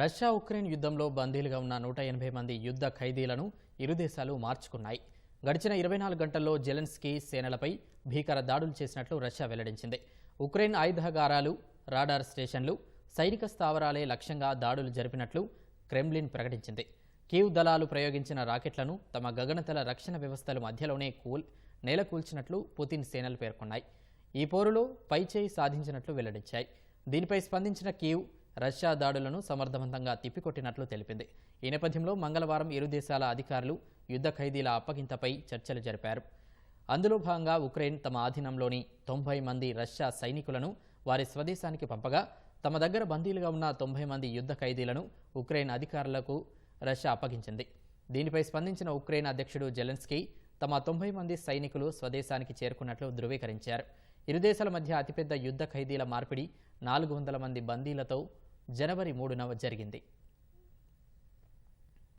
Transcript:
Russia Ukraine యుద్ధంలో బందీలుగా ఉన్న నూట ఎనభై మంది యుద్ధ ఖైదీలను ఇరు దేశాలు మార్చుకున్నాయి. గడిచిన ఇరవై నాలుగు గంటల్లో జెలెన్స్కీ సేనలపై భీకర దాడులు చేసినట్లు రష్యా వెల్లడించింది. ఉక్రెయిన్ ఆయుధాగారాలు రాడార్ స్టేషన్లు సైనిక స్థావరాలే లక్ష్యంగా దాడులు జరిపినట్లు క్రెమ్లిన్ ప్రకటించింది. కీవ్ దళాలు ప్రయోగించిన రాకెట్లను తమ గగనతల రక్షణ వ్యవస్థల మధ్యలోనే కూల్ నేలకూల్చినట్లు పుతిన్ సేనలు పేర్కొన్నాయి. ఈ పోరులో పైచేయి సాధించినట్లు వెల్లడించాయి. దీనిపై స్పందించిన కీవ్ రష్యా దాడులను సమర్థవంతంగా తిప్పికొట్టినట్లు తెలిపింది. ఈ నేపథ్యంలో మంగళవారం ఇరు దేశాల అధికారులు యుద్ధ ఖైదీల అప్పగింతపై చర్చలు జరిపారు. అందులో భాగంగా ఉక్రెయిన్ తమ ఆధీనంలోని తొంభై మంది రష్యా సైనికులను వారి స్వదేశానికి పంపగా తమ దగ్గర బందీలుగా ఉన్న తొంభై మంది యుద్ధ ఖైదీలను ఉక్రెయిన్ అధికారులకు రష్యా అప్పగించింది. దీనిపై స్పందించిన ఉక్రెయిన్ అధ్యక్షుడు జెలెన్స్కీ తమ తొంభై మంది సైనికులు స్వదేశానికి చేరుకున్నట్లు ధృవీకరించారు. ఇరు దేశాల మధ్య అతిపెద్ద యుద్ధ ఖైదీల మార్పిడి నాలుగు వందల మంది బందీలతో జనవరి మూడున జరిగింది.